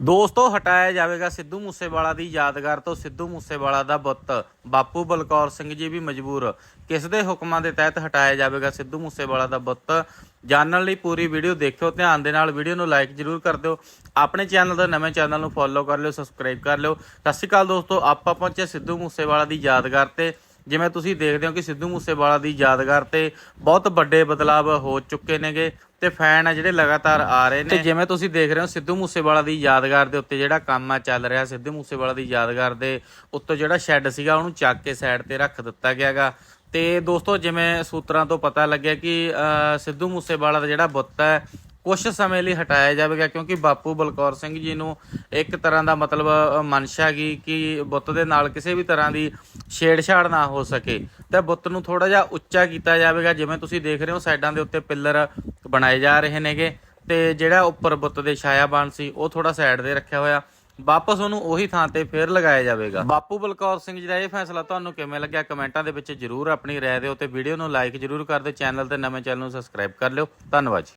ਦੋਸਤੋ, ਹਟਾਇਆ ਜਾਵੇਗਾ ਸਿੱਧੂ ਮੂਸੇਵਾਲਾ ਦੀ ਯਾਦਗਾਰ ਤੋਂ ਸਿੱਧੂ ਮੂਸੇਵਾਲਾ ਦਾ ਬੁੱਤ। ਬਾਪੂ ਬਲਕੌਰ ਸਿੰਘ ਜੀ ਵੀ ਮਜਬੂਰ। ਕਿਸ ਦੇ ਹੁਕਮਾਂ ਦੇ ਤਹਿਤ ਹਟਾਇਆ ਜਾਵੇਗਾ ਸਿੱਧੂ ਮੂਸੇਵਾਲਾ ਦਾ ਬੁੱਤ? ਜਾਣਨ ਲਈ ਪੂਰੀ ਵੀਡੀਓ ਦੇਖਿਓ, ਧਿਆਨ ਦੇ ਨਾਲ ਵੀਡੀਓ ਨੂੰ ਲਾਈਕ ਜਰੂਰ ਕਰ ਦਿਓ। ਆਪਣੇ ਚੈਨਲ ਦਾ ਨਵੇਂ ਚੈਨਲ ਨੂੰ ਫੋਲੋ ਕਰ ਲਿਓ ਸਬਸਕ੍ਰਾਈਬ ਕਰ ਲਿਓ। ਸਤਿ ਸ਼੍ਰੀ ਅਕਾਲ ਦੋਸਤੋ, ਆਪਾਂ ਪਹੁੰਚੇ ਸਿੱਧੂ ਮੂਸੇਵਾਲਾ ਦੀ ਯਾਦਗਾਰ ਤੇ। ਜਿਵੇਂ ਤੁਸੀਂ ਦੇਖਦੇ ਹੋ ਕਿ ਸਿੱਧੂ ਮੂਸੇਵਾਲਾ ਦੀ ਯਾਦਗਾਰ ਤੇ ਬਹੁਤ ਵੱਡੇ ਬਦਲਾਵ ਹੋ ਚੁੱਕੇ ਨੇਗੇ ਤੇ ਫੈਨ ਆ ਜਿਹੜੇ ਲਗਾਤਾਰ ਆ ਰਹੇ ਨੇ। ਤੇ ਜਿਵੇਂ ਤੁਸੀਂ ਦੇਖ ਰਹੇ ਹੋ ਸਿੱਧੂ ਮੂਸੇਵਾਲਾ ਦੀ ਯਾਦਗਾਰ ਦੇ ਉੱਤੇ ਜਿਹੜਾ ਕੰਮ ਆ ਚੱਲ ਰਿਹਾ ਸਿੱਧੂ ਮੂਸੇਵਾਲਾ ਦੀ ਯਾਦਗਾਰ ਦੇ ਉੱਤੇ ਜਿਹੜਾ ਸ਼ੈੱਡ ਸੀਗਾ ਉਹਨੂੰ ਚੱਕ ਕੇ ਸਾਈਡ ਤੇ ਰੱਖ ਦਿੱਤਾ ਗਿਆਗਾ ਤੇ ਦੋਸਤੋ ਜਿਵੇਂ ਸੂਤਰਾਂ ਤੋਂ ਪਤਾ ਲੱਗਿਆ ਕਿ ਅਹ, ਸਿੱਧੂ ਮੂਸੇਵਾਲਾ ਦਾ ਜਿਹੜਾ ਬੁੱਤ ਹੈ ਕੁਝ ਸਮੇਂ ਲਈ ਹਟਾਇਆ ਜਾਵੇਗਾ ਕਿਉਂਕਿ ਬਾਪੂ ਬਲਕੌਰ ਸਿੰਘ ਜੀ ਨੂੰ ਇੱਕ ਤਰ੍ਹਾਂ ਦਾ ਮਤਲਬ ਮਨਸ਼ਾ ਗਈ ਕਿ ਬੁੱਤ ਦੇ ਨਾਲ ਕਿਸੇ ਵੀ ਤਰ੍ਹਾਂ ਦੀ ਛੇੜਛਾੜ ਨਾ ਹੋ ਸਕੇ। ਤੇ ਬੁੱਤ ਨੂੰ ਥੋੜਾ ਜਿਹਾ ਉੱਚਾ ਕੀਤਾ ਜਾਵੇਗਾ, ਜਿਵੇਂ ਤੁਸੀਂ ਦੇਖ ਰਹੇ ਹੋ ਸਾਈਡਾਂ ਦੇ ਉੱਤੇ ਪਿੱਲਰ ਬਣਾਏ ਜਾ ਰਹੇ ਨੇਗੇ। ਤੇ ਜਿਹੜਾ ਉੱਪਰ ਬੁੱਤ ਦੇ ਛਾਇਆਬਾਨ ਸੀ, ਉਹ ਥੋੜਾ ਸਾਈਡ ਦੇ ਰੱਖਿਆ ਹੋਇਆ। ਵਾਪਸ ਉਹਨੂੰ ਉਹੀ ਥਾਂ ਤੇ ਫੇਰ ਲਗਾਇਆ ਜਾਵੇਗਾ। ਬਾਪੂ ਬਲਕੌਰ ਸਿੰਘ ਜੀ ਦਾ ਇਹ ਫੈਸਲਾ ਤੁਹਾਨੂੰ ਕਿਵੇਂ ਲੱਗਿਆ? ਕਮੈਂਟਾਂ ਦੇ ਵਿੱਚ ਜਰੂਰ ਆਪਣੀ ਰਾਏ ਦਿਓ ਤੇ ਵੀਡੀਓ ਨੂੰ ਲਾਈਕ ਜਰੂਰ ਕਰ ਦਿਓ। ਚੈਨਲ ਤੇ ਨਵੇਂ ਚੈਨਲ ਨੂੰ ਸਬਸਕ੍ਰਾਈਬ ਕਰ ਲਿਓ। ਧੰਨਵਾਦ ਜੀ।